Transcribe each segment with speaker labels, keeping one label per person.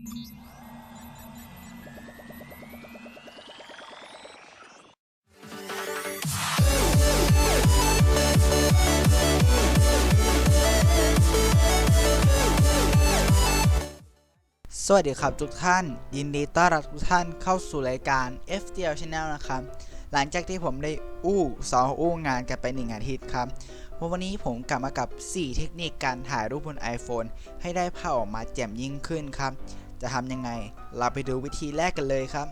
Speaker 1: สวัสดีครับทุกท่าน ยินดีต้อนรับทุกท่านเข้าสู่รายการ FDL Channel นะครับ หลังจากที่ผมได้อู้สองอู้งานกันไป 1 อาทิตย์ครับวันนี้ผมกลับมากับ 4 เทคนิคการถ่ายรูปบน iPhone ให้ได้ภาพออกมาแจ่มยิ่งขึ้นครับ จะทำยังไง เราไปดูวิธีแรกกันเลยครับ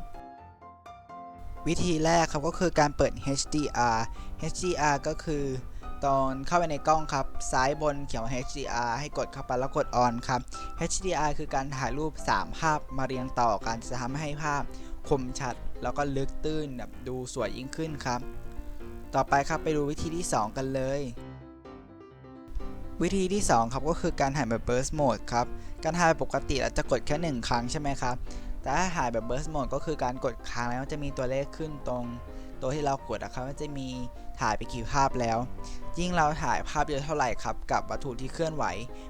Speaker 1: วิธีแรกครับก็คือการเปิด HDR HDR ก็คือตอนเข้าไปในกล้องครับ ซ้ายบนเขียนว่า HDR ให้กดเข้าไปแล้วกด on ครับ HDR คือการถ่ายรูป 3 ภาพมาเรียงต่อกันจะทำให้ภาพคมชัด แล้วก็ลึกตื้นแบบดูสวยยิ่งขึ้นครับ ต่อไปครับไปดูวิธีที่ 2 กันเลย วิธีที่ 2 ครับก็คือการถ่ายแบบ burst mode ครับ การถ่ายปกติเราจะกดแค่ 1 ครั้งใช่ไหมครับ แต่ถ้าถ่ายแบบ burst mode ก็คือการกดค้างแล้วจะมีตัวเลขขึ้นตรง ตัวที่เรากดนะครับมันจะมีถ่ายไปกี่ภาพแล้ว ยิ่งเราถ่ายภาพเยอะเท่าไหร่ครับ กับวัตถุที่เคลื่อนไหว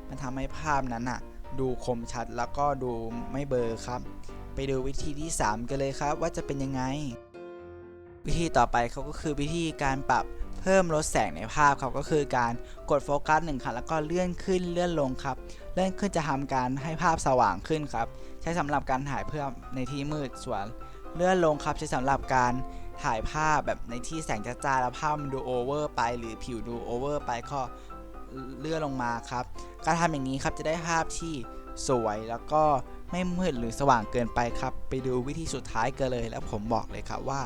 Speaker 1: มันทำให้ภาพนั้นอะดูคมชัดแล้วก็ดูไม่เบลอครับ ไปดูวิธีที่ 3 กันเลยครับว่าจะเป็นยังไง วิธีต่อไปเขาก็คือวิธีการปรับ เพิ่มลดแสงในภาพครับก็คือการกดโฟกัสหนึ่งครั้งแล้วก็เลื่อนขึ้นเลื่อนลงครับ เลื่อนขึ้นจะทำการให้ภาพสว่างขึ้นครับ ใช้สำหรับการถ่ายเพื่อในที่มืดส่วนเลื่อนลงครับใช้สำหรับการถ่ายภาพแบบในที่แสงจ้าๆแล้วภาพมันดูโอเวอร์ไป หรือผิวดูโอเวอร์ไปก็เลื่อนลงมาครับ การทำอย่างนี้ครับจะได้ภาพที่สวยแล้วก็ไม่มืดหรือสว่างเกินไปครับ ไปดูวิธีสุดท้ายกันเลย แล้วผมบอกเลยครับว่า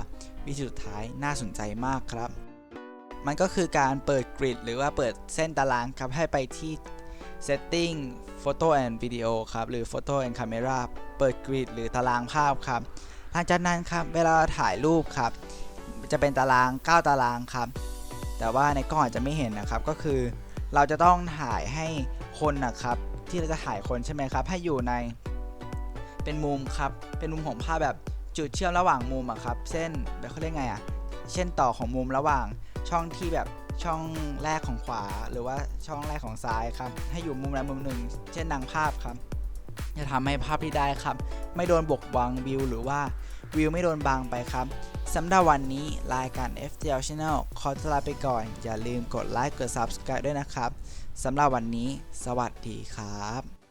Speaker 1: วิธีสุดท้ายน่าสนใจมากครับ มันก็คือการเปิดกริดหรือว่าเปิดเส้นตารางครับ ให้ไปที่ setting photo and video ครับ หรือ photo and camera เปิดกริดหรือตารางภาพครับ หลังจากนั้นครับเวลาถ่ายรูปครับ จะเป็นตาราง 9 ตารางครับ แต่ว่าในกล้องอาจจะไม่เห็นนะครับ ก็คือเราจะต้องถ่ายให้คนนะครับ ที่เราจะถ่ายคนใช่ไหมครับ ให้อยู่ในเป็นมุมครับ เป็นมุมของภาพแบบจุดเชื่อมระหว่างมุมอะครับ เส้นแบบเขาเรียกไงอะเช่นต่อของมุมระหว่าง ช่องที่แบบช่องแรกของขวา หรือว่าช่องแรกของซ้ายครับ ให้อยู่มุมใดมุมหนึ่ง เช่นดังภาพครับ จะทำให้ภาพที่ได้ครับ ไม่โดนบกบังวิวหรือว่าวิวไม่โดนบังไปครับสำหรับวันนี้รายการ FTL Channel ขอตัวลาไปก่อน อย่าลืมกดไลค์กด Subscribe ด้วยนะครับสำหรับวันนี้ สวัสดีครับ